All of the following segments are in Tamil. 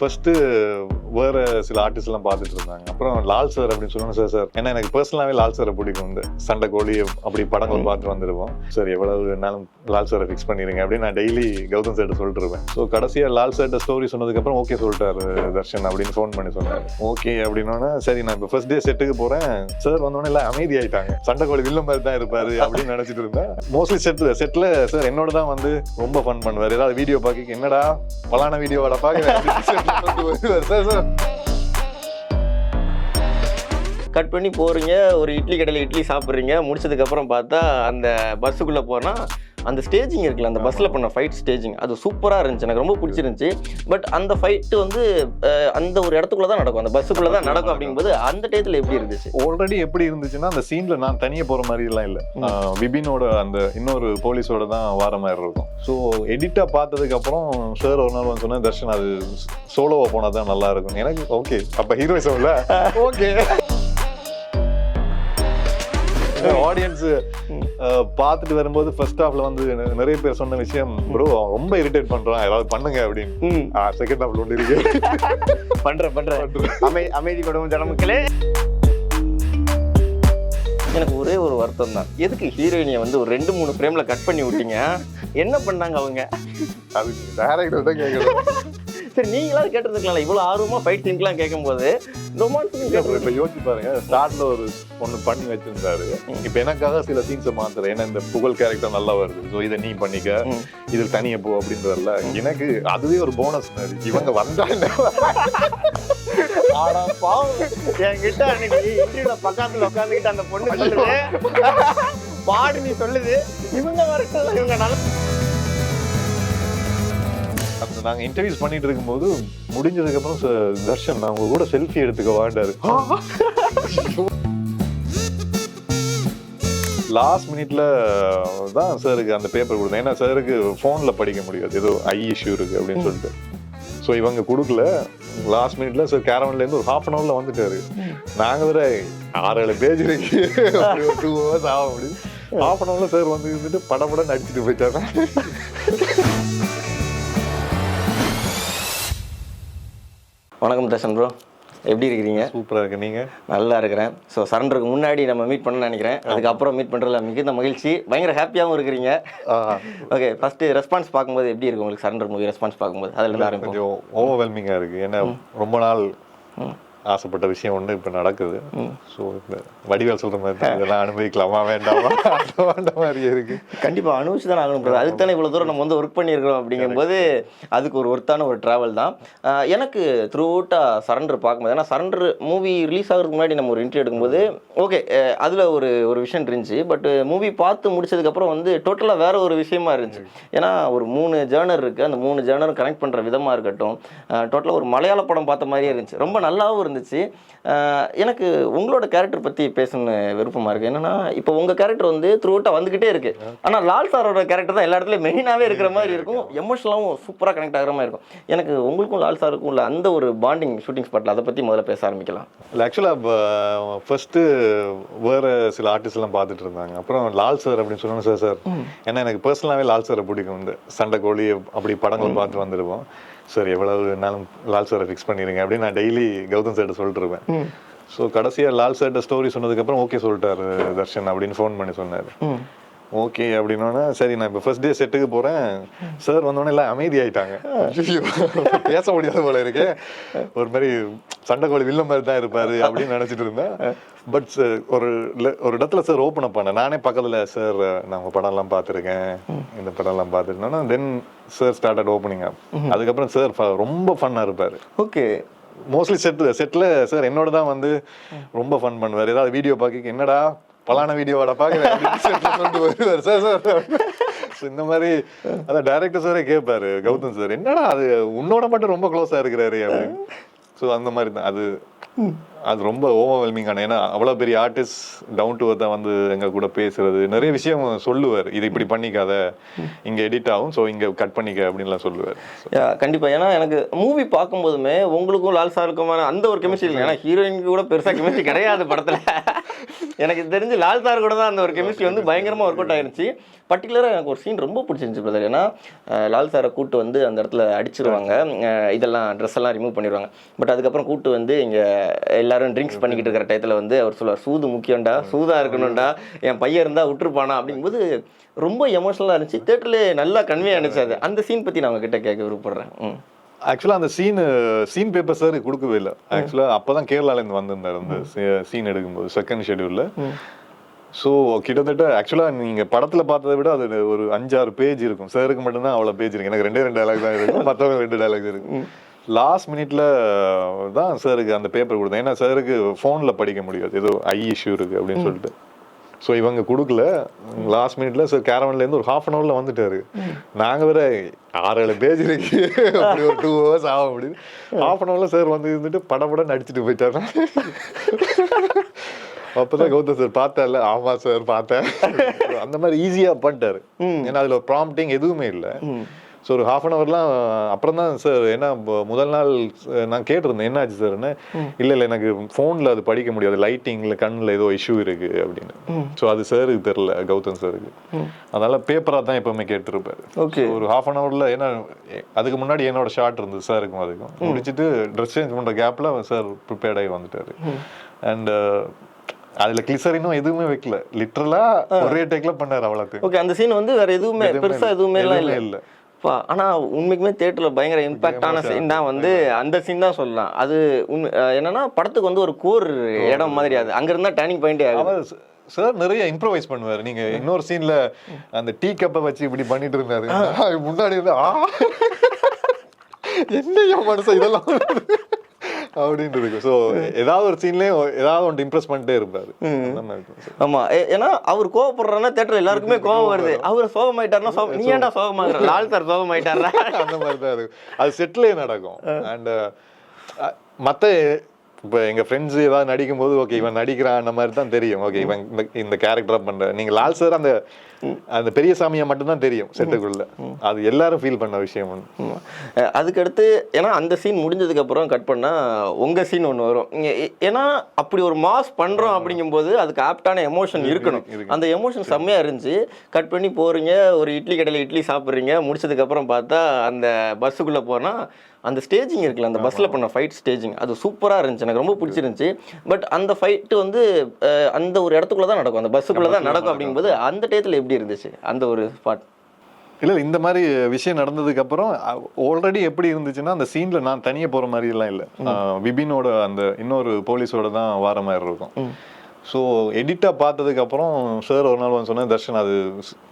ஃபஸ்ட்டு வேற சில ஆர்டிஸ்ட் எல்லாம் பார்த்துட்டு இருந்தாங்க. அப்புறம் லால் சார் அப்படின்னு சொன்னாங்க சார் சார் ஏன்னா எனக்கு பர்சனலாவே லால் சாரை பிடிக்கும் இந்த சண்டை கோழி அப்படி படங்கள் பார்த்து வந்துருவோம் சார் எவ்வளவு நாளும் லால் சாரை ஃபிக்ஸ் பண்ணிருங்க அப்படின்னு நான் டெய்லி கௌதம் சார் சொல்லிட்டு இருப்பேன். ஸோ கடைசியா லால் சார்ட்ட ஸ்டோரி சொன்னதுக்கு அப்புறம் ஓகே சொல்லிட்டாரு தர்ஷன் அப்படின்னு ஃபோன் பண்ணி சொன்னாரு. ஓகே அப்படின்னோன்னா சரி நான் இப்போ ஃபர்ஸ்ட் டே செட்டுக்கு போறேன். சார் வந்தோடனே எல்லாம் அமைதி ஆயிட்டாங்க சண்டை கோழி வில்ல மாதிரி தான் இருப்பாரு அப்படின்னு நினைச்சிட்டு இருந்தேன். மோஸ்ட்லி செட் செட்ல சார் என்னோட தான் வந்து ரொம்ப ஃபன் பண்ணுவார். ஏதாவது வீடியோ பார்க்க என்னடா பலான வீடியோட பார்க்க சார் சார் கட் பண்ணி போகிறீங்க ஒரு இட்லி கடையில் இட்லி சாப்பிட்றீங்க. முடிச்சதுக்கப்புறம் பார்த்தா அந்த பஸ்ஸுக்குள்ளே போனால் அந்த ஸ்டேஜிங் இருக்குல்ல அந்த பஸ்ஸில் பண்ண ஃபைட் ஸ்டேஜிங் அது சூப்பராக இருந்துச்சு. எனக்கு ரொம்ப பிடிச்சிருந்துச்சு. பட் அந்த ஃபைட்டு வந்து அந்த ஒரு இடத்துக்குள்ள தான் நடக்கும். அந்த பஸ்ஸுக்குள்ள தான் நடக்கும் அப்படிங்கும்போது அந்த டயத்தில் எப்படி இருந்துச்சு? ஆல்ரெடி எப்படி இருந்துச்சுன்னா அந்த சீன்ல நான் தனியா போற மாதிரி எல்லாம் இல்ல விபினோட அந்த இன்னொரு போலீஸோட தான் வார மாதிரி இருக்கும். ஸோ எடிட்டா பார்த்ததுக்கு அப்புறம் சார் ஒரு நாள் வந்து சொன்னா தர்ஷன் அது சோலோவா போனா தான் நல்லா இருக்கும் எனக்கு ஓகே அப்ப ஹீரோயிசம் இல்ல ஓகே ஆடியன்ஸ் பார்த்துட்டு வரும்போது ஃபர்ஸ்ட் ஹாஃப்ல வந்து நிறைய பேர் சொன்ன விஷயம் ப்ரோ ரொம்ப இரிட்டேட் பண்றான் ஏதாவது பண்ணுங்க அப்படின்னு. செகண்ட் ஹாஃப்ல ஒன்று இருக்கு. பண்றேன் பண்றேன். அமை அமைதி கொடுக்கும் ஜனமக்களே. எனக்கு ஒரே ஒரு வருத்தம் தான். எதுக்கு ஹீரோயினியை வந்து ஒரு ரெண்டு மூணு ஃப்ரேம்ல கட் பண்ணி விட்டீங்க? என்ன பண்ணாங்க அவங்க? அது டேரக்டர் தான் கேட்கணும் சரி நீங்களாவது கேட்டிருந்துக்கலாம் இவ்வளோ ஆர்வமா ஃபைட் சீன்ஸ்லாம் கேட்கும்போது அப்புறம் இப்ப யோசிச்சு பாருங்க. ஸ்டார்ட்ல ஒரு ஒண்ணு பண்ணி வச்சிருந்தாரு. இப்ப எனக்காக சில சீன்ஸை மாத்துறேன். ஏன்னா இந்த புகழ் கேரக்டர் நல்லா வருது. ஸோ இதை நீ பண்ணிக்க. இதில் தனியா போ அப்படின்றதுல எனக்கு அதுவே ஒரு போனஸ் மாதிரி. இவங்க வந்தா என்ன? ஆனா பாவம். என்கிட்ட அன்னைக்கு இன்டர்வியூல பக்கத்துல உட்காந்துக்கிட்டு அந்த பொண்ணு சொல்லுது. பாடு நீ சொல்லுது. இவங்க வரட்டும் இவங்க நல்லா அந்த இன்டர்வியூஸ் பண்ணிட்டு இருக்கும்போது முடிஞ்சதுக்கப்புறம் ச- தர்ஷன் நான் உங்க கூட செல்ஃபி எடுத்துக்க வாண்டாரு. லாஸ்ட் மினிட்ல தான் சாருக்கு அந்த பேப்பர் கொடுத்தேன். ஏன்னா சாருக்கு ஃபோனில் படிக்க முடியாது. ஏதோ ஐ இஷ்யூ இருக்கு அப்படின்னு சொல்லிட்டு. ஸோ இவங்க கொடுக்கல. லாஸ்ட் மினிட்ல சார் கேரவன்லேருந்து ஒரு ஹாஃப் அன் ஹவர்ல வந்துட்டாரு. நாங்க வேற ஆறு ஏழு பேஜ் இருக்கு டூ ஹவர்ஸ் ஆக முடியும் ஹாஃப் அன் ஹவர்ல சார் வந்து இருந்துட்டு படப்படம் நடிச்சுட்டு போயிட்டாரு. வணக்கம் தர்ஷன் ப்ரோ எப்படி இருக்கிறீங்க? சூப்பரா இருக்கு நீங்க? நல்லா இருக்கிறேன். ஸோ சரண்டருக்கு முன்னாடி நம்ம மீட் பண்ண நினைக்கிறேன். அதுக்கப்புறம் மீட் பண்ணுறதுல மிகுந்த மகிழ்ச்சி. பயங்கர ஹாப்பியாகவும் இருக்கிறீங்க. ஓகே ஃபர்ஸ்ட் ரெஸ்பான்ஸ் பார்க்கும்போது எப்படி இருக்கு உங்களுக்கு சரண்டர் மூவி ரெஸ்பான்ஸ் பார்க்கும்போது? அதுல கொஞ்சம் ஓவர்வெல்மிங்கா இருக்கு. ஏன்னா ரொம்ப நாள். ஆசைப்பட்ட விஷயம் ஒண்ணு இப்ப நடக்குது. ஸோ இந்த வடிவேல் சொல்ற மாதிரி இதெல்லாம் அனுபவிக்கலாமா வேண்டாமா? அந்த மாதிரி இருக்கு. கண்டிப்பா அனுபவிச்சு தான் ஆகணும். அதுக்கு தானே இவ்வளவு தூரம் நம்ம வந்து ஒர்க் பண்ணியிருக்கிறோம் அப்படிங்கும்போது அதுக்கு ஒரு ஒர்த்தான ஒரு டிராவல் தான். எனக்கு த்ரூ அவுட்டா சரண்டர் பார்க்கும்போது ஏன்னா சரண்டர் மூவி ரிலீஸ் ஆகிறதுக்கு முன்னாடி நம்ம ஒரு இன்டர்வியூ எடுக்கும்போது ஓகே அதுல ஒரு ஒரு விஷயம் இருந்துச்சு. பட் மூவி பார்த்து முடிச்சதுக்கு அப்புறம் வந்து டோட்டலா வேற ஒரு விஷயமா இருந்துச்சு. ஏன்னா ஒரு மூணு ஜேர்னர் இருக்கு. அந்த மூணு ஜேர்னரும் கனெக்ட் பண்ற விதமா இருக்கட்டும் டோட்டலா ஒரு மலையாள படம் பார்த்த மாதிரியே இருந்துச்சு. ரொம்ப நல்லாவும் இருந்துச்சு. எனக்கு உங்களோட கேரக்டர் பத்தி பேசணும்னு விருப்பமா இருக்கு. என்னன்னா இப்போ உங்க கேரக்டர் வந்து த்ரூ அவுட்டா வந்துகிட்டே இருக்கு. ஆனா லால் சாரோட கேரக்டர் தான் எல்லா இடத்துலயும் மெயினாவே இருக்கிற மாதிரி இருக்கும். எமோஷனலாகவும் சூப்பரா கனெக்ட் ஆகிற மாதிரி இருக்கும். எனக்கு உங்களுக்கும் லால் சாருக்கும் உள்ள அந்த ஒரு பாண்டிங் ஷூட்டிங் ஸ்பாட்ல அதை பத்தி முதல்ல பேச ஆரம்பிக்கலாம். ஆக்சுவலாக ஃபர்ஸ்ட் வேற சில ஆர்டிஸ்ட் எல்லாம் பார்த்துட்டு இருந்தாங்க. அப்புறம் லால் சார் அப்படின்னு சொன்னாங்க சார் சார் ஏன்னா எனக்கு பர்சனலாவே லால் சாரை பிடிக்கும். இந்த சண்டை கோழி அப்படி படங்கள் பார்த்து வந்துருவோம் சார் எவ்வளவு நாளும் லால் சாரை ஃபிக்ஸ் பண்ணிருங்க அப்படின்னு நான் டெய்லி கௌதம் சார்ட்ட சொல்லிட்டு இருப்பேன் ஸோ கடைசியா லால் சார்ட்ட ஸ்டோரி சொன்னதுக்கு அப்புறம் ஓகே சொல்லிட்டாரு தர்ஷன் அப்படின்னு ஃபோன் பண்ணி சொன்னாரு. ஓகே அப்படின்னோடனே சரி நான் இப்போ ஃபர்ஸ்ட் டே செட்டுக்கு போறேன். சார் வந்தோடனே எல்லாம் அமைதி ஆயிட்டாங்க ஐயோ, பேச முடியாத போல இருக்கு. ஒரு மாதிரி சண்டைக்கோழி வில்ல மாதிரி தான் இருப்பாரு அப்படின்னு நினைச்சிட்டு இருந்தேன். பட் ஒரு ஒரு இடத்துல சார் ஓப்பன் அப் பண்ணேன். நானே பக்கத்துல சார் நான் உங்க படம் எல்லாம் பார்த்துருக்கேன். இந்த படம் எல்லாம் பார்த்துருந்தேன் then sir started opening up அதுக்கப்புறம் சார் ரொம்ப ஃபன்னா இருப்பாரு. ஓகே. மோஸ்ட்லி செட் செட்ல சார் என்னோட தான் வந்து ரொம்ப ஃபன் பண்ணுவார். ஏதாவது வீடியோ பார்க்க என்னடா பலான வீடியோவோட பார்க்குறேன் சொல்லிட்டு வருவார். சார் சார் இந்த மாதிரி அதான் டைரக்டர் சாரே கேட்பாரு கௌதம் சார் என்னடா அது உன்னோட மட்டும் ரொம்ப க்ளோஸா இருக்கிறாரு அப்படின்னு. ஸோ அந்த மாதிரி தான். அது அது ரொம்ப ஓவர்வெல்மிங்கான ஏன்னா அவ்வளோ பெரிய ஆர்டிஸ்ட் டவுன் டு தான் வந்து எங்க கூட பேசுறது நிறைய விஷயம் சொல்லுவார். இது இப்படி பண்ணிக்காத இங்க எடிட் ஆகும் ஸோ இங்க கட் பண்ணிக்க அப்படின்லாம் சொல்லுவார். Yeah, கண்டிப்பா. ஏன்னா எனக்கு மூவி பார்க்கும்போதுமே உங்களுக்கும் லால் சாருக்குமான அந்த ஒரு கெமிஸ்ட்ரி இல்லை. ஏன்னா ஹீரோயினுக்கு கூட பெருசா கெமிஸ்ட்ரி கிடையாது படத்துல. எனக்கு தெரிஞ்சு லால் சார் கூட தான் அந்த ஒரு கெமிஸ்ட்ரி வந்து பயங்கரமா ஒர்க் அவுட் ஆயிருச்சு பர்டிகுலராக எனக்கு ஒரு சீன் ரொம்ப பிடிச்சிருந்துச்சு பிரதர் ஏன்னா லால் சாரை கூட்டு வந்து அந்த இடத்துல அடிச்சிருவாங்க. இதெல்லாம் ட்ரெஸ் எல்லாம் ரிமூவ் பண்ணிடுவாங்க பட் அதுக்கப்புறம் கூட்டு வந்து இங்க எல்லாரும் ட்ரிங்க்ஸ் பண்ணிக்கிட்டு இருக்கிற டயத்துல வந்து அவர் சொல்லுவார் சூது முக்கியம்டா சூதா இருக்கணும்டா என் பையன் இருந்தா விட்டுருப்பானா? அப்படிங்கும்போது ரொம்ப எமோஷனலாக இருந்துச்சு. தேட்டர்ல நல்லா கன்வே ஆனிச்சு அது. அந்த சீன் பத்தி நான் உங்ககிட்ட கேட்க விருப்பப்படுறேன். ம். ஆக்சுவலாக அந்த சீன் சீன் பேப்பர் சார் கொடுக்கவே இல்லை. ஆக்சுவலாக அப்போ தான் கேரளாலேருந்து வந்திருந்தார் அந்த சீன் எடுக்கும்போது செகண்ட் ஷெடியூலில் ஸோ கிட்டத்தட்ட ஆக்சுவலாக நீங்கள் படத்தில் பார்த்ததை விட அது ஒரு அஞ்சாறு பேஜ் இருக்கும். சாருக்கு மட்டும்தான் அவ்வளோ பேஜ் இருக்கு. எனக்கு ரெண்டே ரெண்டு டைலாக் தான் இருக்கும் மற்றவங்க ரெண்டு டைலாக் இருக்கு. லாஸ்ட் மினிட்ல தான் சாருக்கு அந்த பேப்பர் கொடுத்தேன். ஏன்னா சாருக்கு ஃபோனில் படிக்க முடியாது. ஏதோ ஐ இஷ்யூ இருக்கு அப்படின்னு சொல்லிட்டு. ஸோ இவங்க கொடுக்கல. லாஸ்ட் மினிட்ல சார் கேரவன்லேருந்து ஒரு ஹாஃப் அன் ஹவரில் வந்துட்டாரு. நாங்கள் வேற ஆறு ஏழு பேஜ் இருக்கு. அப்படி ஒரு டூ ஹவர்ஸ் ஆகும் அப்படின்னு ஹாஃப் அன் ஹவரில் சார் வந்து இருந்துட்டு படபட நடிச்சிட்டு போயிட்டாரு. அப்பதான் கௌதம் சார் பார்த்தேன்ல ஆமா சார் பார்த்தேன். அந்த மாதிரி ஈஸியா பண்ணிட்டாரு. ஏன்னா அதுல ப்ராம்ப்டிங் எதுவுமே இல்லை. ஸோ ஒரு ஹாஃப் அன் ஹவர்லாம் அப்புறம் தான் சார் என்ன ப- முதல் நாள் நான் கேட்டிருந்தேன் என்ன ஆச்சு சார்னு இல்லை இல்லை எனக்கு ஃபோனில் அது படிக்க முடியாது. லைட்டிங்கில் கண்ணில் ஏதோ இஷ்யூ இருக்கு அப்படின்னு. ஸோ அது சாருக்கு தெரில கௌதம் சாருக்கு அதனால பேப்பராக தான் எப்பவுமே கேட்டிருப்பாரு. ஓகே ஒரு ஹாஃப் அன் ஹவர்ல ஏன்னா அதுக்கு முன்னாடி என்னோட ஷார்ட் இருந்தது சாருக்கும் அதுக்கும். முடிச்சிட்டு ட்ரெஸ் சேஞ்ச் பண்ற கேப்ல சார் ப்ரிப்பேர்ட் ஆகி வந்துட்டாரு. அண்ட் அதுல கிளிசரினும் எதுவுமே வைக்கல. லிட்டரலா ஒரே டேக்ல பண்ணாரு அவ்வளவு ஓகே அந்த சீன் வந்து வேற எதுவுமே பெருசா எதுவுமே இல்லை. இல்ல. பா, ஆனா உண்மைக்குமே தேட்டர்ல பயங்கர இம்பாக்டான சீன் தான் வந்து அந்த சீன் தான் சொல்லலாம். அது உண்மை என்னன்னா படத்துக்கு வந்து ஒரு கோர் இடம் மாதிரி அது. அங்க இருந்தா டேர்னிங் பாயிண்டே அவர் சார் நிறைய இம்ப்ரோவைஸ் பண்ணுவாரு. நீங்க இன்னொரு சீன்ல அந்த டீ கப்பை வச்சு இப்படி பண்ணிட்டு இருந்தாரு. முன்னாடி இருந்து என்னையா மனுஷன் இதெல்லாம். அப்படின்னு இருக்கு ஸோ ஏதாவது ஒரு சீன்லயும் ஏதாவது ஒன்று இம்ப்ரெஸ் பண்ணிட்டே இருப்பாரு. அந்த மாதிரி இருக்கும். Sir. ஆமா. ஏ- ஏன்னா அவர் கோவப்படுறாருன்னா தேட்டர் எல்லாருக்குமே கோவம் வருது. அவர் சோகமாயிட்டாருன்னா சோகம் நீ ஏன்டா சோகமாகிற? லால் சார் சோகமாயிட்டாரா அந்த மாதிரி தான் இருக்கு அது செட்டிலே நடக்கும். அண்ட் மற்ற இப்போ எங்க ஃப்ரெண்ட்ஸ் ஏதாவது நடிக்கும் போது ஓகே இவன் நடிக்கிறான் அந்த மாதிரி தான் தெரியும். ஓகே இவன் இந்த- இந்த கேரக்டரா பண்ற. நீங்க லால் சார் அந்த அந்த பெரிய சாமியை மட்டும்தான் தெரியும் செட்டுக்குள்ள. அது எல்லாரும் ஃபீல் பண்ண விஷயம். அஹ் அதுக்கடுத்து ஏன்னா அந்த சீன் முடிஞ்சதுக்கு அப்புறம் கட் பண்ணா உங்க சீன் ஒன்று வரும். ஏன்னா அப்படி ஒரு மாஸ் பண்றோம் அப்படிங்கும்போது அதுக்கு ஆப்டான எமோஷன் இருக்கணும். இருக்கு. அந்த எமோஷன் செம்மையா இருந்துச்சு. கட் பண்ணி போறீங்க ஒரு இட்லி கடையில் இட்லி சாப்பிட்றீங்க முடிச்சதுக்கு அப்புறம் பார்த்தா அந்த பஸ்ஸுக்குள்ள போனா அந்த ஸ்டேஜிங் இருக்குல்ல அந்த பஸ்ல பண்ண ஃபைட் ஸ்டேஜிங் அது சூப்பரா இருந்துச்சு. எனக்கு ரொம்ப பிடிச்சிருந்துச்சு. பட் அந்த ஃபைட் வந்து அந்த ஒரு இடத்துக்குள்ள தான் நடக்கும். அந்த பஸ்ஸுக்குள்ள தான் நடக்கும் அப்படிங்கும்போது அந்த டயத்துல எப்படி இருந்துச்சு? அந்த ஒரு ஸ்பாட் இல்ல இந்த மாதிரி விஷயம் நடந்ததுக்கு அப்புறம் ஆல்ரெடி எப்படி இருந்துச்சுன்னா அந்த சீன்ல நான் தனியா போற மாதிரி எல்லாம் இல்ல. விபினோட அந்த இன்னொரு போலீஸோட தான் வார மாதிரி இருக்கும். ஸோ எடிட்டா பார்த்ததுக்கு அப்புறம் சார் ஒரு நாள் வந்து சொன்னேன் தர்ஷன் அது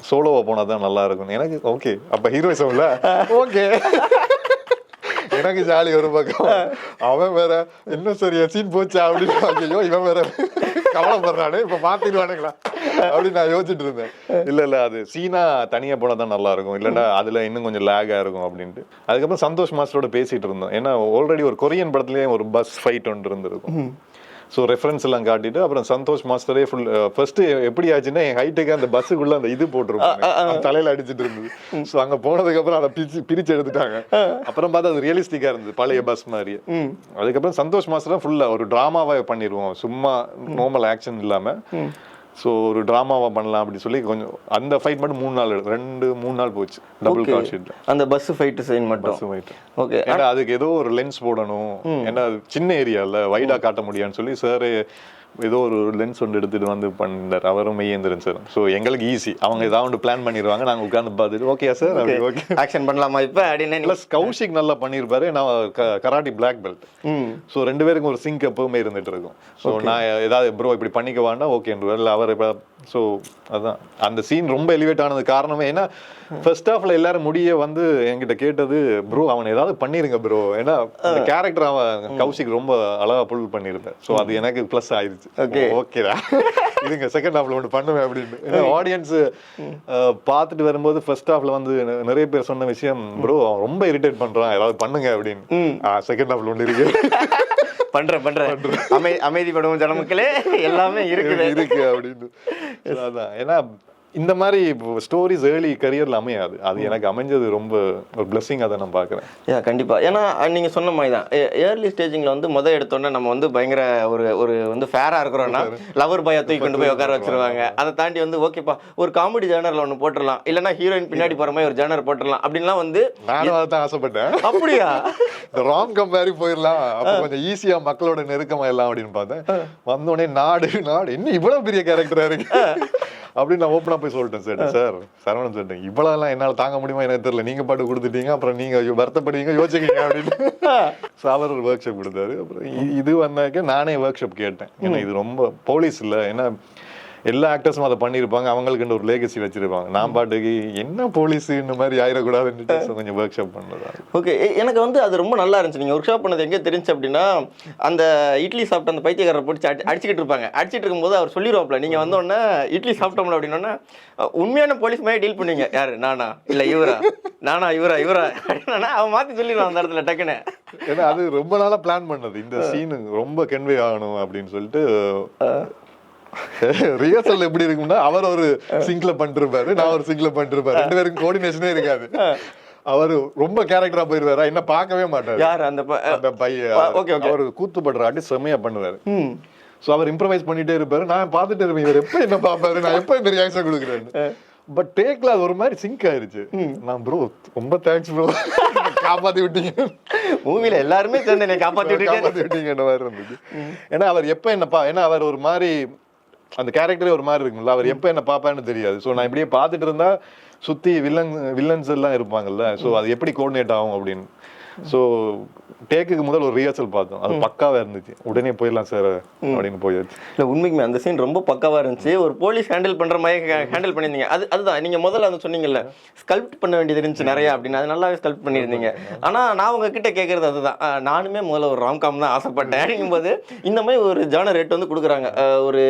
சோலோவா போனா தான் நல்லா இருக்கும். எனக்கு ஓகே அப்ப ஹீரோயிசம் இல்ல. ஓகே எனக்கு ஜாலி ஒரு பக்கம். அவன் வேற என்ன சரியா சீன் போச்சா? அப்படின்னு ஐயோ இவன் வேற கவலைப்படுறானே இப்ப மாத்திடுவானுங்களா? அப்படின்னு நான் யோசிச்சுட்டு இருந்தேன். இல்ல இல்ல அது சீனா தனியா போனா தான் நல்லா இருக்கும். இல்லைன்னா அதுல இன்னும் கொஞ்சம் லேகா இருக்கும் அப்படின்ட்டு. அதுக்கப்புறம் சந்தோஷ் மாஸ்டரோட பேசிட்டு இருந்தோம். ஏன்னா ஆல்ரெடி ஒரு கொரியன் படத்துலயே ஒரு பஸ் ஃபைட் ஒன்று இருந்திருக்கும். ஸோ ரெஃபரன்ஸ் எல்லாம் காட்டிட்டு அப்புறம் சந்தோஷ் மாஸ்டரே ஃபுல் ஃபர்ஸ்ட் எப்படி ஆச்சுன்னா என் ஹைட்டுக்கு அந்த பஸ்ஸுக்குள்ள அந்த இது போட்டிருப்பாங்க. தலையில அடிச்சிட்டு இருந்தது. ஸோ அங்க போனதுக்கு அப்புறம் அதை பிரிச்சு பிரிச்சு எடுத்துட்டாங்க. அப்புறம் பார்த்தா அது ரியலிஸ்டிக்கா இருந்தது பழைய பஸ் மாதிரியே அதுக்கப்புறம் சந்தோஷ் மாஸ்டர் ஃபுல்லா ஒரு டிராமாவா பண்ணிடுவோம். சும்மா நார்மல் ஆக்ஷன் இல்லாம. ஸோ ஒரு டிராமாவா பண்ணலாம் அப்படி சொல்லி கொஞ்சம் அந்த ஃபைட் மட்டும் மூணு நாள். ரெண்டு மூணு நாள் போச்சு. டபுள். கால் ஷீட்ல அந்த பஸ் ஃபைட் சீன் மட்டும். பஸ் ஃபைட் ஓகே ஏன்னா அதுக்கு ஏதோ ஒரு லென்ஸ் போடணும். ஏன்னா சின்ன ஏரியால வைடா காட்ட முடியான்னு சொல்லி சார் ஏதோ ஒரு லென்ஸ் ஒன்று எடுத்துட்டு வந்து பண்ணார். அவரும் மெய்யேந்திரன் சார் ஸோ எங்களுக்கு ஈஸி அவங்க ஏதாவது ஒன்று பிளான் பண்ணிடுவாங்க. நாங்க உட்கார்ந்து பார்த்துட்டு ஓகே சார் ஓகே ஆக்ஷன் பண்ணலாமா இப்ப? அப்படின்னு ப்ளஸ் கௌஷிக் நல்லா பண்ணியிருப்பாரு. நான் கராட்டி பிளாக் பெல்ட் ஸோ ரெண்டு பேருக்கும் ஒரு சிங்க் எப்பவுமே இருந்துட்டு இருக்கும். ஸோ நான் ஏதாவது ப்ரோ இப்படி பண்ணிக்க வேண்டாம். ஓகேன்றார் இல்லை அவர் இப்போ ஸோ அதான். அந்த சீன் ரொம்ப எலிவேட் ஆனது காரணமே ஏன்னா ஃபர்ஸ்ட் ஹாஃப்ல எல்லாரும் முடிய வந்து என்கிட்ட கேட்டது ப்ரோ அவன் ஏதாவது பண்ணிருங்க ப்ரோ ஏன்னா அந்த கேரக்டர் அவன் கௌஷிக் ரொம்ப அழகா புல் பண்ணியிருந்தேன் ஸோ அது எனக்கு ப்ளஸ் ஆயிருச்சு. Okay. ஓகேடா. இதுங்க செகண்ட் ஹாஃப்ல ஒன்று பண்ணுவேன் அப்படின்னு. ஆடியன்ஸ் பார்த்துட்டு வரும்போது ஃபர்ஸ்ட் ஹாஃப்ல வந்து நிறைய பேர் சொன்ன விஷயம் ப்ரோ ரொம்ப இரிட்டேட் பண்றான் ஏதாவது பண்ணுங்க அப்படின்னு. செகண்ட் ஹாஃப்ல ஒன்று இருக்கு. பண்றேன் பண்றேன். அமை அமைதிப்படும் ஜனமக்களே. எல்லாமே இருக்குது. இருக்கு அப்படின்னு. அதான். ஏன்னா இந்த மாதிரி ஸ்டோரிஸ் ஏர்லி கரியர்ல அமையாது. அது எனக்கு அமைஞ்சது ரொம்ப ஒரு பிளெஸிங் அதை நான் பாக்குறேன் யா கண்டிப்பா. ஏன்னா அஹ், நீங்க சொன்ன மாதிரி தான். ஏர்லி ஸ்டேஜிங்ல வந்து முத எடுத்தோன்னே நம்ம வந்து பயங்கர ஒரு ஒரு வந்து ஃபேரா இருக்கிறோம்னா லவர் பாயா தூக்கி கொண்டு போய் உட்கார வச்சிருவாங்க. அதை தாண்டி வந்து ஓகேப்பா ஒரு காமெடி ஜேனர்ல ஒன்று போட்டுடலாம். இல்லைன்னா ஹீரோயின் பின்னாடி போற மாதிரி ஒரு ஜேனர் போட்டுடலாம். அப்படின்லாம் வந்து நானும் அதை தான் ஆசைப்பட்டேன். அப்படியா? ராம் கம்பேரி போயிடலாம். அப்ப கொஞ்சம் ஈஸியா மக்களோட நெருக்கமா எல்லாம் அப்படின்னு பார்த்தேன். வந்தோடனே நாடு நாடு. என்ன இவ்வளவு பெரிய கேரக்டரா இருக்கு. அப்படின்னு நான் ஓப்பனா போய் சொல்லிட்டேன் சார் சார் சரவணன் சொல்லிட்டேன் இவ்வளவு எல்லாம் என்னால தாங்க முடியுமா? எனக்கு தெரியல. நீங்க பாட்டு கொடுத்துட்டீங்க அப்புறம் நீங்க வருத்தப்படுவீங்க யோசிக்கீங்க அப்படின்னு. அவர் ஒரு ஒர்க் ஷாப் கொடுத்தாரு. அப்புறம் இது வந்தாக்க நானே ஒர்க் ஷாப் கேட்டேன். ஏன்னா இது ரொம்ப போலீஸ் இல்ல. ஏன்னா எல்லா ஆக்டர்ஸும் அதை பண்ணியிருப்பாங்க. அவங்களுக்கு ஒரு லேகசி வச்சிருப்பாங்க. நான் பாட்டுக்கு என்ன போலீஸ் இந்த மாதிரி ஆயிடக்கூடாதுன்னு கொஞ்சம் ஒர்க் ஷாப் பண்ணதா ஓகே எனக்கு வந்து அது ரொம்ப நல்லா இருந்துச்சு. நீங்கள் ஒர்க் ஷாப் பண்ணது எங்கே தெரிஞ்சு அப்படின்னா அந்த இட்லி சாப்பிட்ட அந்த பைத்தியக்காரரை பிடிச்சி அடி அடிச்சுக்கிட்டு இருப்பாங்க. அடிச்சிட்டு இருக்கும்போது அவர் சொல்லிடுவாப்ல நீங்கள் வந்தோடனே இட்லி சாப்பிட்டோம்ல அப்படின்னோடனே அஹ், உண்மையான போலீஸ் மாதிரி டீல் பண்ணுவீங்க யாரு? நானா? இல்லை இவரா? நானா இவரா இவரா? அப்படின்னா அவன் மாற்றி சொல்லிடுவான் அந்த இடத்துல டக்குன்னு. ஏன்னா அது ரொம்ப நாளா பிளான் பண்ணது. இந்த சீனு ரொம்ப கன்வே ஆகணும் அப்படின்னு சொல்லிட்டு ரிஹர்சல் எப்படி இருக்கும்னா அவர் ஒரு சிங்க்ல பண்ணிருப்பாரு நான் ஒரு சிங்க்ல பண்ணிருப்பாரு. ரெண்டு பேருக்கும் கோஆர்டினேஷனே இருக்காது. அவர் ரொம்ப கேரக்டரா போயிருவாரா. என்ன பார்க்கவே மாட்டாரு. யார் அந்த அந்த பையன் okay. அவர் கூத்துப்படுற ஆட்டி செம்மையா பண்ணுவாரு. சோ அவர் இம்ப்ரவைஸ் பண்ணிட்டே இருப்பாரு. நான் பார்த்துட்டு இருப்பேன். இவர் எப்ப என்ன பாப்பாரு நான் எப்ப இந்த ரியாக்ஷன் கொடுக்குறேன்னு. பட் டேக்ல அது ஒரு மாதிரி சிங்க் ஆயிருச்சு. நான் ப்ரோ ரொம்ப தேங்க்ஸ் ப்ரோ காப்பாத்தி விட்டீங்க. மூவில எல்லாருமே சேர்ந்து என்னை காப்பாற்றி விட்டுட்டு காப்பாத்தி விட்டீங்கன்ற மாதிரி இருந்துச்சு ஏன்னா அவர் எப்ப என்ன பா ஏன்னா அவர் ஒரு மாதிரி அந்த கேரக்டரே ஒரு மாதிரி இருக்கும்ல. அவர் எப்போ என்ன பார்ப்பான்னு தெரியாது. ஸோ நான் இப்படியே பார்த்துட்டு இருந்தா சுற்றி வில்லன் வில்லன்ஸ் எல்லாம் இருப்பாங்கல்ல. ஸோ அது எப்படி கோஆர்டினேட் ஆகும் அப்படின்னு. சோ டேக்குக்கு முதல் ஒரு ரிஹர்சல் பார்த்தோம். அது பக்காவா இருந்துச்சு. உடனே போயிடலாம் சார் அப்படின்னு போயாச்சு இல்லை உண்மைக்குமே அந்த சீன் ரொம்ப பக்காவா இருந்துச்சு. ஒரு போலீஸ் ஹேண்டில் பண்ற மாதிரி ஹேண்டில் பண்ணியிருந்தீங்க. அது அதுதான். நீங்க முதல்ல அந்த சொன்னீங்கல்ல ஸ்கல்ப்ட் பண்ண வேண்டியது இருந்துச்சு நிறைய அப்படின்னு. அது நல்லாவே ஸ்கல்ப்ட் பண்ணியிருந்தீங்க. ஆனா நான் உங்ககிட்ட கேட்கறது அதுதான். நானுமே முதல்ல ஒரு ராம்காம் தான் ஆசைப்பட்டேன். அப்படிங்கும்போது இந்த மாதிரி ஒரு ஜானர் ரேட் வந்து கொடுக்குறாங்க. ஒரு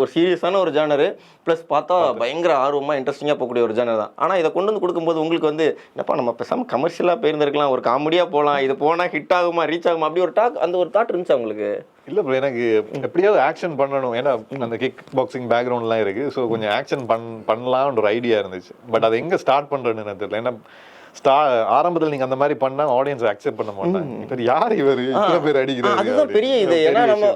ஒரு சீரியஸான ஒரு ஜானரு ப்ளஸ் பார்த்தா பயங்கர ஆர்வமா இன்ட்ரெஸ்டிங்காக போகக்கூடிய ஒரு ஜானர் தான். ஆனா இதை கொண்டு வந்து கொடுக்கும்போது உங்களுக்கு வந்து என்னப்பா நம்ம பேசாம கமர்ஷியலாக போயிருந்திருக்கலாம். ஒரு காமெடியா போகலாம் இது போனா ஹிட் ஆகுமா ரீச் ஆகுமா அப்படி ஒரு டாக் அந்த ஒரு தாட் இருந்துச்சு அவங்களுக்கு. இல்ல ப்ரோ எனக்கு எப்படியாவது ஆக்ஷன் பண்ணணும். ஏன்னா அந்த கிக் பாக்ஸிங் பேக்ரவுண்ட்லாம் இருக்கு. ஸோ கொஞ்சம் ஆக்ஷன் பண் பண்ணலாம்னு ஒரு ஐடியா இருந்துச்சு. பட் அதை எங்க ஸ்டார்ட் பண்ணுறதுன்னு தெரியல. ஏன்னா ஸ்டா ஆரம்பத்துல நீங்க அந்த மாதிரி பண்ணா ஆடியன்ஸ் அக்செப்ட் பண்ண மாட்டாங்க. இவர் யார் இவர்? இத்தனை பேர் அடிக்கிறாரு அதுதான் பெரிய இது. ஏன்னா நம்ம.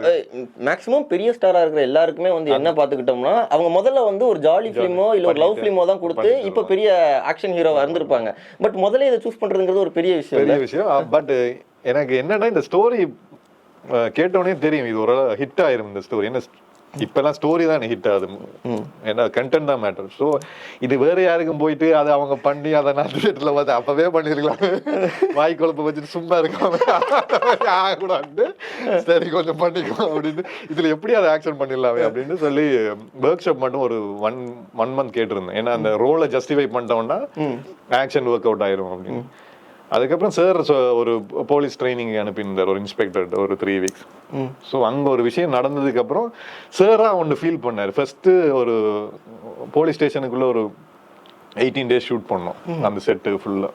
மேக்ஸிமம் பெரிய ஸ்டாரா இருக்கிற எல்லாருக்குமே வந்து என்ன பாத்துக்கிட்டோம்னா அவங்க முதல்ல வந்து ஒரு ஜாலி ஃபிலிமோ இல்ல ஒரு லவ் ஃபிலிமோ தான் கொடுத்து இப்போ பெரிய ஆக்ஷன் ஹீரோவா இருந்திருப்பாங்க. பட் முதல்ல இதை சூஸ் பண்றதுங்கிறது ஒரு பெரிய விஷயம் பெரிய விஷயம். பட் எனக்கு என்னன்னா இந்த ஸ்டோரி கேட்டோடனே தெரியும். இது ஒரு ஹிட் ஆயிரும் இந்த ஸ்டோரி என்ன இப்பெல்லாம் ஸ்டோரி தான் ஹிட் ஆகுது. ஏன்னா கண்டென்ட் தான் மேட்டர் ஸோ இது வேற யாருக்கும் போயிட்டு அதை அவங்க பண்ணி அதை நான் தியேட்டர்ல பார்த்து அப்பவே பண்ணிருக்கலாம். வாய் குழப்ப வச்சுட்டு சும்மா இருக்காம. ஆகக்கூடாது சரி கொஞ்சம் பண்ணிக்கோ அப்படின்னு. இதுல எப்படி அதை ஆக்ஷன் பண்ணிடலாமே அப்படின்னு சொல்லி ஒர்க் ஷாப் மட்டும் ஒரு ஒன் ஒன் மந்த் கேட்டிருந்தேன். ஏன்னா அந்த ரோலை ஜஸ்டிஃபை பண்ணிட்டோம்னா ஆக்ஷன் ஒர்க் அவுட் ஆயிரும் அப்படின்னு. அதுக்கப்புறம் சார் ஒரு போலீஸ் ட்ரைனிங் அனுப்பியிருந்தார் ஒரு இன்ஸ்பெக்டர் ஒரு த்ரீ வீக்ஸ் ஸோ அங்க ஒரு விஷயம் நடந்ததுக்கு அப்புறம் சாரா ஒன்று ஃபீல் பண்ணார். ஃபர்ஸ்ட் ஒரு போலீஸ் ஸ்டேஷனுக்குள்ள ஒரு எயிட்டீன் டேஸ் ஷூட் பண்ணோம் அந்த செட்டு ஃபுல்லா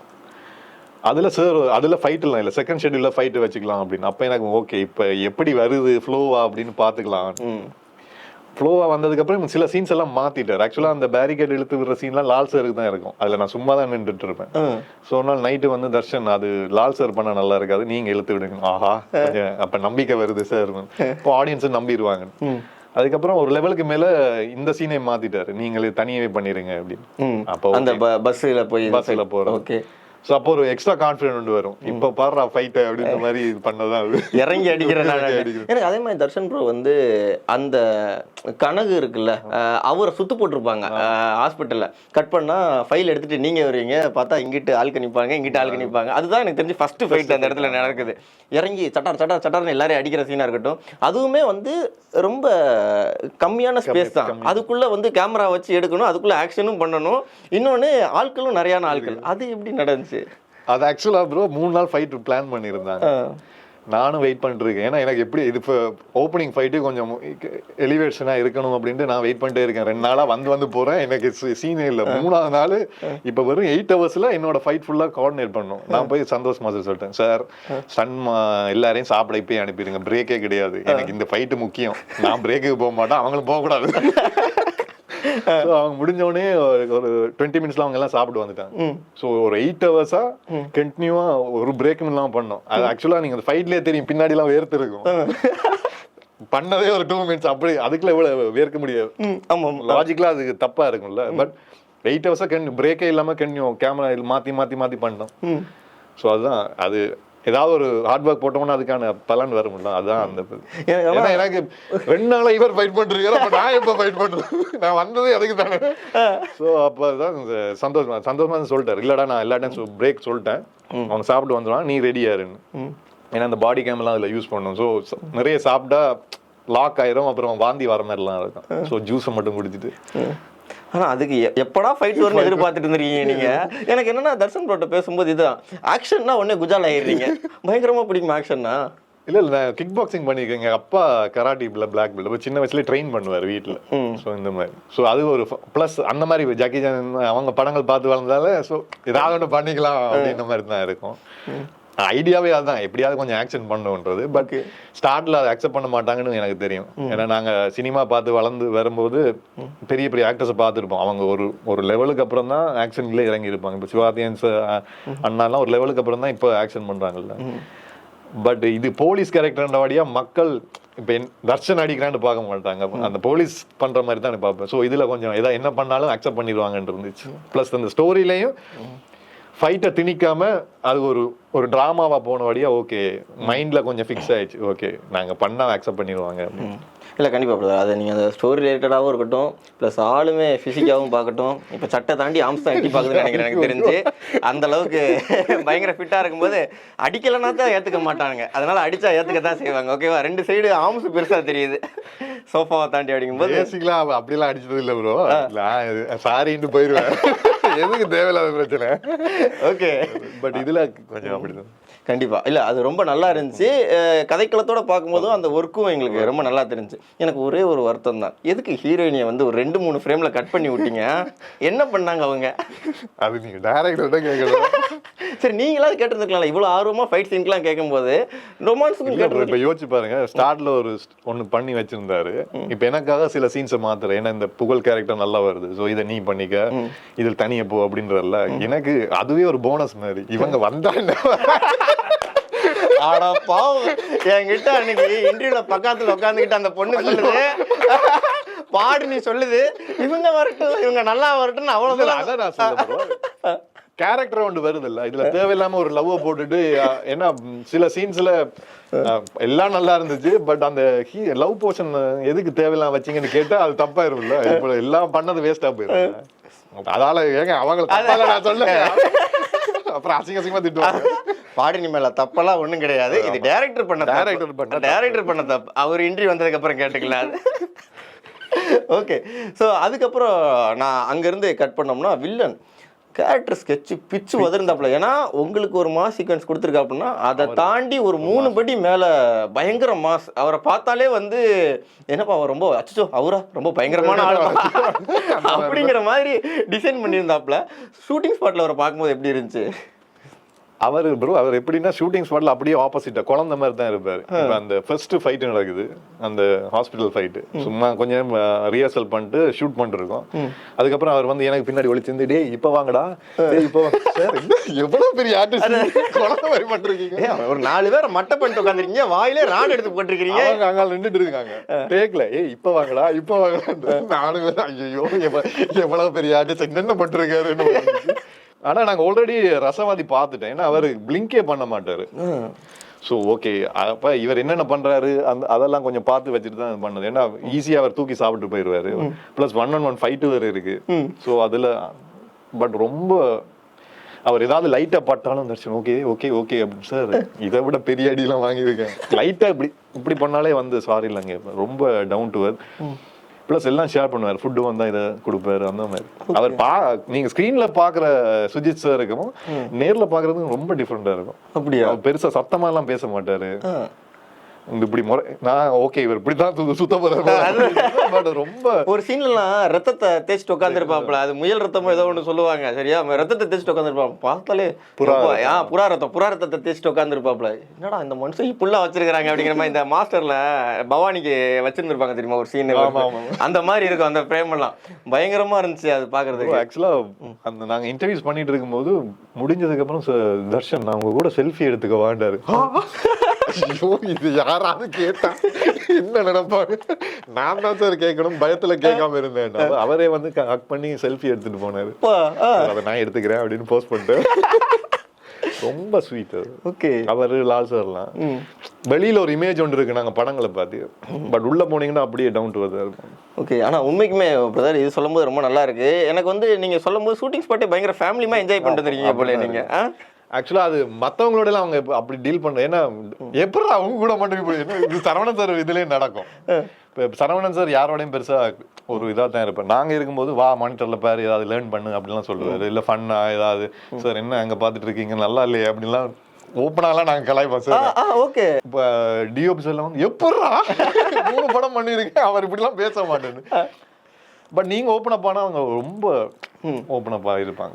அதுல சார் அதுல ஃபைட் எல்லாம் இல்ல. செகண்ட் ஷெட்யூல்ல ஃபைட் வச்சுக்கலாம் அப்படின்னு. அப்ப எனக்கு ஓகே இப்ப எப்படி வருது ஃப்ளோவா அப்படின்னு பாத்துக்கலாம். ஃப்ளோவா வந்ததுக்கு அப்புறம் சில சீன்ஸ் எல்லாம் மாத்திட்டார். ஆக்சுவலா அந்த பேரிகேட் இழுத்து விடுற சீன்லாம் லால் சருக்கு தான் இருக்கும். அதுல நான் சும்மா தான் நின்றுட்டு இருப்பேன். ஸோ நாள் நைட்டு வந்து தர்ஷன் அது லால் சார் பண்ண நல்லா இருக்காது. நீங்க இழுத்து விடுங்க. ஆஹா அப்ப நம்பிக்கை வருது சார் இப்போ ஆடியன்ஸ் நம்பிடுவாங்க அதுக்கப்புறம் ஒரு லெவலுக்கு மேல இந்த சீனை மாத்திட்டாரு. நீங்களே தனியாவே பண்ணிருங்க அப்படின்னு. அப்போ அந்த பஸ்ல போய் பஸ்ல போறோம் ஓகே ஸோ அப்போ ஒரு எக்ஸ்ட்ரா கான்ஃபிடென்ட் வரும். இப்போ பாடுறா ஃபைட் அப்படின்ற மாதிரி இது பண்ணதான் அது. இறங்கி அடிக்கிறேன். எனக்கு அதே மாதிரி தர்ஷன் ப்ரோ வந்து அந்த கனகு இருக்குல்ல அவரை சுத்து போட்டிருப்பாங்க ஹாஸ்பிட்டல்ல கட் பண்ணா ஃபைல் எடுத்துட்டு நீங்க வருவீங்க பார்த்தா இங்கிட்டு ஆளுக்கு நிப்பாங்க இங்கிட்டு ஆளுக்கு நிப்பாங்க. அதுதான் எனக்கு தெரிஞ்சு ஃபர்ஸ்ட் ஃபைட் அந்த இடத்துல நடக்குது. இறங்கி சட்டார் சட்டார் சட்டார்னு எல்லாரையும் அடிக்கிற சீனா இருக்கட்டும். அதுவுமே வந்து ரொம்ப கம்மியான ஸ்பேஸ் தான். அதுக்குள்ள வந்து கேமரா வச்சு எடுக்கணும் அதுக்குள்ள ஆக்ஷனும் பண்ணணும். இன்னொன்னு ஆட்களும் நிறையான ஆட்கள். அது எப்படி நடந்துச்சு? அது ஆக்சுவலா ப்ரோ மூணு நாள் ஃபைட் பிளான் பண்ணியிருந்தாங்க. நானும் வெயிட் பண்ணிட்டு இருக்கேன் ஏன்னா எனக்கு எப்படி இது இப்போ ஓப்பனிங் ஃபைட்டு கொஞ்சம் எலிவேஷனாக இருக்கணும் அப்படின்ட்டு நான் வெயிட் பண்ணிட்டே இருக்கேன். ரெண்டு நாளாக வந்து வந்து போகிறேன் எனக்கு சீனே இல்லை. மூணாவது நாள் இப்போ வெறும் எயிட் ஹவர்ஸில் என்னோட ஃபைட் ஃபுல்லாக கோஆர்டினேட் பண்ணணும். நான் போய் சந்தோஷ் மாஸ்டர் சொல்லிட்டேன் சார் சன் எல்லாரையும் சாப்பிட இப்பயே அனுப்பிடுங்க. பிரேக்கே கிடையாது. எனக்கு இந்த ஃபைட்டு முக்கியம். நான் பிரேக்குக்கு போக மாட்டேன். அவங்களும் போகக்கூடாது. ஸோ அவங்க முடிஞ்ச உடனே ஒரு ஒரு டுவெண்ட்டி மினிட்ஸ்ல அவங்க எல்லாம் சாப்பிட்டு வந்துட்டாங்க. ஸோ ஒரு எயிட் ஹவர்ஸா கண்டினியூவா ஒரு பிரேக்கும் இல்லாம பண்ணோம். அது ஆக்சுவலா நீங்க அந்த ஃபைட்லயே தெரியும் பின்னாடி எல்லாம் வேர்த்து இருக்கும். பண்ணதே ஒரு டூ மினிட்ஸ் அப்படி அதுக்குள்ள எவ்வளவு வேர்க்க முடியாது. ஆமாம் லாஜிக்கலா அதுக்கு தப்பா இருக்கும்ல. பட் எயிட் ஹவர்ஸா கன் பிரேக்கே இல்லாம கண்டினியூ கேமரா மாத்தி மாத்தி மாத்தி பண்ணோம். ஸோ அதுதான் அது ஏதாவது ஒரு ஹார்ட் ஒர்க் போட்டோம்னா அதுக்கான பலன் வரும்ல? அதுதான் அந்த ஏன்னா எனக்கு ரெண்டு நாளா இவர் ஃபைட் பண்ணிருக்காரு அப்ப நான் எப்ப ஃபைட் பண்றேன் நான் வந்ததே அதுக்கு தானே. ஸோ அப்பதான் இந்த சந்தோஷமா சந்தோஷமா சொல்லிட்டாரு. இல்லடா நான் எல்லா டைம் பிரேக் சொல்லிட்டேன். அவங்க சாப்பிட்டு வந்துடுவான் நீ ரெடியாருன்னு ஏன்னா அந்த பாடி கேம்லாம் அதில் யூஸ் பண்ணணும். ஸோ நிறைய சாப்பிட்டா லாக் ஆயிரும் அப்புறம் வாந்தி வர மாதிரிலாம் இருக்கும். ஸோ ஜூஸை மட்டும் குடிச்சிட்டு. ஆனா அதுக்கு எப்படா ஃபைட் வரும்னு எதிர்பார்த்துட்டு இருந்திருக்கீங்க நீங்க? எனக்கு என்னன்னா தர்ஷன் ப்ரோட்ட பேசும்போது இதுதான். ஆக்ஷன்னா உடனே குஜால் ஆயிடுறீங்க. பயங்கரமா பிடிக்கும் ஆக்ஷன்னா இல்ல இல்ல நான் கிக் பாக்ஸிங் பண்ணியிருக்கேன் எங்க அப்பா கராட்டி பிளாக் பெல்ட் சின்ன வயசுல ட்ரெயின் பண்ணுவார் வீட்ல. ஸோ இந்த மாதிரி. ஸோ அது ஒரு ப்ளஸ் அந்த மாதிரி ஜாக்கி ஜான் அவங்க படங்கள் பார்த்து வளர்ந்தால ஸோ ஏதாவது ஒன்று பண்ணிக்கலாம் அப்படின்ற மாதிரி தான் இருக்கும். ஐடியாவே அதுதான் எப்படியாவது கொஞ்சம் ஆக்ஷன் பண்ணுன்றது. பட் ஸ்டார்ட்ல அதை அக்செப்ட் பண்ண மாட்டாங்கன்னு எனக்கு தெரியும். ஏன்னா நாங்க சினிமா பார்த்து வளர்ந்து வரும்போது பெரிய பெரிய ஆக்டர்ஸை பார்த்துருப்போம். அவங்க ஒரு ஒரு லெவலுக்கு அப்புறம் தான் ஆக்ஷன்லேயே இறங்கி இருப்பாங்க இப்போ சிவாத்தியன்ஸ் அண்ணாலாம் ஒரு லெவலுக்கு அப்புறம் தான் இப்போ ஆக்ஷன் பண்றாங்கல்ல. பட் இது போலீஸ் கேரக்டர்ன்றபடியா மக்கள் இப்போ என் தர்ஷன் அடிக்கிறான்னு பார்க்க மாட்டாங்க. அந்த போலீஸ் பண்ற மாதிரி தான் பார்ப்பேன். ஸோ இதுல கொஞ்சம் ஏதாவது என்ன பண்ணாலும் அக்செப்ட் பண்ணிடுவாங்கன்னு இருந்துச்சு. ப்ளஸ் அந்த ஸ்டோரிலையும் ஃபைட்டை திணிக்காம அது ஒரு ஒரு டிராமாவா போனபடியா ஓகே மைண்ட்ல கொஞ்சம் ஃபிக்ஸ் ஆயிடுச்சு. ஓகே நாங்க பண்ணா அக்செப்ட் பண்ணிடுவாங்க. இல்லை கண்டிப்பாக பிரதர் அது நீங்கள் அந்த ஸ்டோரி ரிலேட்டடாகவும் இருக்கட்டும் ப்ளஸ் ஆளுமே ஃபிசிக்காகவும் பார்க்கட்டும் இப்போ சட்டை தாண்டி ஆம்ஸ் தான் எட்டி பார்க்குதுன்னு நினைக்கிறேன் எனக்கு தெரிஞ்சு அந்த அளவுக்கு பயங்கர ஃபிட்டாக இருக்கும்போது அடிக்கலைன்னா தான் ஏற்றுக்க மாட்டாங்க அதனால அடிச்சா ஏற்றுக்க தான் செய்வாங்க ஓகேவா ரெண்டு சைடு ஆம்ஸ் பெருசாக தெரியுது. சோஃபாவை தாண்டி அடிக்கும்போது. அப்படிலாம் அடிச்சது இல்ல ப்ரோ சாரின்ட்டு போயிருவேன். எதுக்கு தேவையில்லாத பிரச்சனை? ஓகே பட் இதுல கொஞ்சம் அப்படிதான். கண்டிப்பா. இல்ல அது ரொம்ப நல்லா இருந்துச்சு. கதைக்களத்தோட பார்க்கும்போதும் அந்த ஒர்க்கும் எங்களுக்கு ரொம்ப நல்லா தெரிஞ்சு. எனக்கு ஒரே ஒரு வருத்தம் தான். எதுக்கு ஹீரோயினியை வந்து ஒரு ரெண்டு மூணு ஃப்ரேம்ல கட் பண்ணி விட்டீங்க? என்ன பண்ணாங்க அவங்க? அது நீங்க டைரக்டர் தான் கேட்கணும் சரி நீங்களாவது கேட்டிருந்துருக்கலாம் இவ்வளவு ஆர்வமா ஃபைட் சீன்ஸ்லாம் கேட்கும்போது ரொமான்ஸுக்கும் கேட்டு இப்ப யோசிச்சு பாருங்க. ஸ்டார்ட்ல ஒரு ஒண்ணு பண்ணி வச்சிருந்தாரு. இப்ப எனக்காக சில சீன்ஸை மாத்துறேன் ஏன்னா இந்த புகழ் கேரக்டர் நல்லா வருது. சோ இதை நீ பண்ணிக்க. இதில் தனியா போ அப்படின்றதுல எனக்கு அதுவே ஒரு போனஸ் மாதிரி. இவங்க வந்தா? ஆடா பாவம். என்கிட்ட அன்னைக்கு இன்டர்வியூல பக்கத்துல உட்காந்துக்கிட்டு அந்த பொண்ணு சொல்லுது. பாடு நீ சொல்லுது. இவங்க வரட்டும் இவங்க நல்லா வரட்டும் அவ்வளவுதான் கேரக்டர் ஒன்று வருது இல்ல இதுல தேவையில்லாம ஒரு லவ் போட்டுட்டு ஏன்னா சில சீன்ஸ்ல எல்லாம் நல்லா இருந்துச்சு பட் அந்த லவ் போர்ஷன் எதுக்கு தேவையில்லாம வச்சீங்கன்னு கேட்டா அது தப்பாயிரும்ல. இப்போ எல்லாம் பண்ணது வேஸ்டா போயிடும் அதால ஏங்க அவங்க நான் சொல்ல அப்புறம் அசிங்க அசிங்கமா திட்டுவாங்க. பாடினி மேல தப்பெல்லாம் ஒண்ணும் கிடையாது. இது டைரக்டர் பண்ண Director பண்ண தப்பு. டைரக்டர் பண்ண தப்பு. அவர் இன்டர்வியூ வந்ததுக்கு அப்புறம் கேட்டுக்கலாம் ஓகே ஸோ அதுக்கப்புறம் நான் அங்கேருந்து கட் பண்ணோம்னா வில்லன் கேரக்டர் ஸ்கெட்ச் பிச்சு உதர்ந்தாப்புல ஏன்னா உங்களுக்கு ஒரு மாஸ் சீக்வன்ஸ் கொடுத்துருக்காப்புனா அதை தாண்டி ஒரு மூணு படி மேலே பயங்கர மாஸ் அவரை பார்த்தாலே வந்து என்னப்பா அவர் ரொம்ப அச்சோ அவரா? ரொம்ப பயங்கரமான ஆள்? அப்படிங்கிற மாதிரி டிசைன் பண்ணியிருந்தாப்புல. ஷூட்டிங் ஸ்பாட்டில் அவரை பார்க்கும்போது எப்படி இருந்துச்சு? அவர் ப்ரோ அவர் எப்படின்னா ஷூட்டிங் ஸ்பாட்ல அப்படியே ஆப்போசிட்டா குழந்தை மாதிரி தான் இருப்பாரு. இப்ப அந்த ஃபர்ஸ்ட் ஃபைட் நடக்குது அந்த ஹாஸ்பிட்டல் ஃபைட் சும்மா கொஞ்சம் ரிஹர்சல் பண்ணிட்டு ஷூட் பண்ணிட்டு இருக்கோம் அதுக்கப்புறம் அவர் வந்து எனக்கு பின்னாடி ஒளிச்சிருந்து டேய் இப்ப வாங்கடா. இப்ப எவ்வளவு பெரிய ஆர்டிஸ்ட் குழந்தை மாதிரி பண்ணிருக்கீங்க ஒரு நாலு பேரை மட்டை பண்ணிட்டு உட்காந்துருக்கீங்க வாயிலே ராடு எடுத்து போட்டிருக்கிறீங்க. அவங்க அங்க நின்றுட்டு இருக்காங்க. டேக்ல ஏய் இப்ப வாங்கடா இப்ப வாங்கடா நானு வேற, ஐயோ எவ்வ- எவ்வளவு பெரிய ஆர்டிஸ்ட் என்னென்ன பண்றாரு ஆனா நாங்க ஆல்ரெடி ரசவாதி பார்த்துட்டேன். ஏன்னா அவரு பிளிங்கே பண்ண மாட்டாரு. ஸோ ஓகே அப்ப இவர் என்னென்ன பண்றாரு? அந்த அதெல்லாம் கொஞ்சம் பார்த்து வச்சுட்டு தான் பண்ணது. ஏன்னா ஈஸியா அவர் தூக்கி சாப்பிட்டு போயிடுவாரு plus one one one fight வேற இருக்கு. ஸோ அதுல பட் ரொம்ப அவர் ஏதாவது லைட்டா பட்டாலும் தர்ஷன் ஓகே ஓகே ஓகே அப்படின்னு சார் இதை விட பெரிய அடியெல்லாம் வாங்கியிருக்கேன். லைட்டா இப்படி இப்படி பண்ணாலே வந்து சாரி இல்லைங்க. ரொம்ப டவுன் டு ப்ளஸ் எல்லாம் ஷேர் பண்ணுவார். ஃபுட்டு வந்தா இதை கொடுப்பாரு அந்த மாதிரி. அவர் பா நீங்க ஸ்க்ரீன்ல பாக்குற சுஜித் சார் இருக்கும் நேர்ல பாக்குறதுக்கு ரொம்ப டிஃப்ரெண்டா இருக்கும். அப்படியா? அவர் பெருசா சத்தமா எல்லாம் பேச மாட்டாரு. இந்த இப்படி முறை நான் ஓகே இவர் இப்படிதான் சு- சுத்த பட் ரொம்ப ஒரு சீன்லாம் ரத்தத்தை தேய்ச்சிட்டு உட்காந்துருப்பாப்ல அது முயல் ரத்தமோ ஏதோ ஒன்று சொல்லுவாங்க சரியா? ரத்தத்தை தேய்ச்சிட்டு உட்காந்துருப்பான் பார்த்தாலே புறா ஆ புறா ரத்தம் புறா ரத்தத்தை தேய்ச்சிட்டு உட்காந்துருப்பாப்ல என்னடா இந்த மனுஷன் இப்படிலாம் வச்சிருக்காங்க அப்படிங்கிற மாதிரி இந்த மாஸ்டர்ல பவானிக்கு வச்சிருந்திருப்பாங்க தெரியுமா ஒரு சீன். அந்த மாதிரி இருக்கும் அந்த ஃப்ரேம் எல்லாம். பயங்கரமா இருந்துச்சு அது பாக்குறதுக்கு ஆக்சுவலா அந்த நாங்க இன்டர்வியூஸ் பண்ணிட்டு இருக்கும்போது முடிஞ்சதுக்கு அப்புறம் தர்ஷன் நான் உங்க கூட செல்ஃபி எடுத்துக்க வாண்டாரு. ஐயோ இது யாராவது கேட்டா என்ன நினைப்பாங்க நான் தான் சார் கேட்கணும் பயத்துல கேட்காம இருந்தேன் அவ- அவரே வந்து ஹக் பண்ணி செல்ஃபி எடுத்துட்டு போனாரு. அதை நான் எடுத்துக்கிறேன் அப்படின்னு போஸ்ட் பண்ணிட்டு ரொம்ப ஸ்வீட் அது. ஓகே. அவரு லால் சார்லாம் வெளியில ஒரு இமேஜ் ஒன்று இருக்கு நாங்க படங்களை பார்த்து. பட் உள்ள போனீங்கன்னா அப்படியே டவுன் டு இருக்கும். ஓகே ஆனா உண்மைக்குமே பிரதர் இது சொல்லும்போது ரொம்ப நல்லா இருக்கு. எனக்கு வந்து நீங்க சொல்லும்போது ஷூட்டிங் ஸ்பாட்டே பயங்கர ஃபேமிலிமா என்ஜாய் பண்ணிட்டு இருக்கீங்க போல நீங்க. ஆ? ஆக்சுவலா அது மத்தவங்களோட எல்லாம் அவங்க அப்படி டீல் பண்ற ஏன்னா எப்படி அவங்க கூட மட்டும் இப்படி சரவணன் சார் இதுலயே நடக்கும். இப்ப சரவணன் சார் யாரோடையும் பெருசா ஒரு இதா தான் இருப்பேன். நாங்க இருக்கும்போது வா மானிட்டர்ல பாரு ஏதாவது லேர்ன் பண்ணு அப்படிலாம் சொல்லுவாரு. இல்ல ஃபன்னா ஏதாவது. சார் என்ன அங்க பாத்துட்டு இருக்கீங்க? நல்லா இல்லையே? அப்படிலாம் ஓப்பனாலாம் நாங்க கலாய்ப்போம் சார் ஓகே. இப்ப டிஓபி எல்லாம் வந்து எப்படா மூணு படம் பண்ணிருக்கேன் அவர் இப்படிலாம் பேச மாட்டேன்னு. பட் நீங்க ஓப்பன் அப் ஆனா அவங்க ரொம்ப ஓப்பன் அப் இருப்பாங்க.